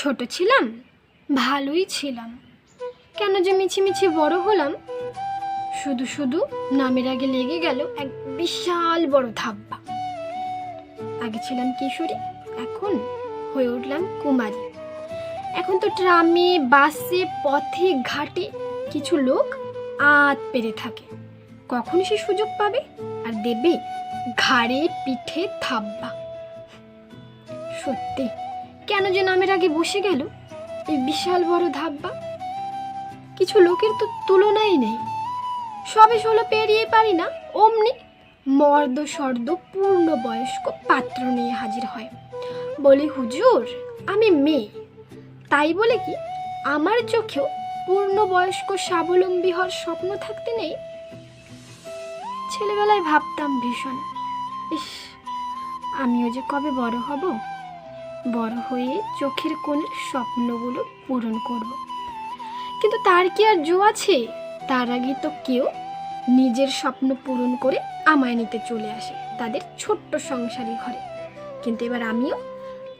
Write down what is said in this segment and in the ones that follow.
ছোট ছিলাম, ভালোই ছিলাম। কেন যে মিছিমিছি বড় হলাম? শুধু শুধু নামের আগে লেগে গেল এক বিশাল বড় ধাব্বা আগে ছিলাম কিশোরী, এখন হয়ে উঠলাম কুমারী। এখন তো ট্রামে, বাসে, পথে, ঘাটে কিছু লোক আত পেরে থাকে। কখন সে সুযোগ পাবে আর দেবে ঘাড়ে, পিঠে থাব্বা সত্যি। কেন যে নামের আগে বসে গেল? এই বিশাল বড় ধাব্বা কিছু লোকের তো তুলনাই নেই। সবে ষোলো পেরিয়ে পারি না, অমনি মর্দ সর্দ পূর্ণ বয়স্ক পাত্র নিয়ে হাজির হয়। বলি, হুজুর, আমি মেয়ে। তাই বলে কি, আমার চোখেও পূর্ণ বয়স্ক স্বাবলম্বী হওয়ার স্বপ্ন থাকতে নেই? ছেলেবেলায় ভাবতাম ভীষণ, ইস, আমিও যে কবে বড় হব? বড় হয়ে চোখের কোণের স্বপ্নগুলো পূরণ করব। কিন্তু তার কি আর জো আছে? তার আগে তো কেউ নিজের স্বপ্ন পূরণ করে আমায় নিতে চলে আসে তাদের ছোট্ট সংসারী ঘরে। কিন্তু এবার আমিও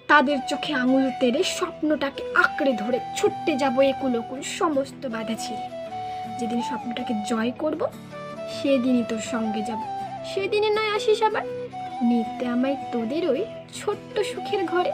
তাদের চোখে আঙুল তেড়ে স্বপ্নটাকে আঁকড়ে ধরে ছুটতে যাব একুলকুল সমস্ত বাধা ছিঁড়ে। যেদিন স্বপ্নটাকে জয় করব, সেদিনই তোর সঙ্গে যাব। সেদিনে নয় আসিস আবার। নিতে আমায় তোদের ওই ছোট্ট সুখের ঘরে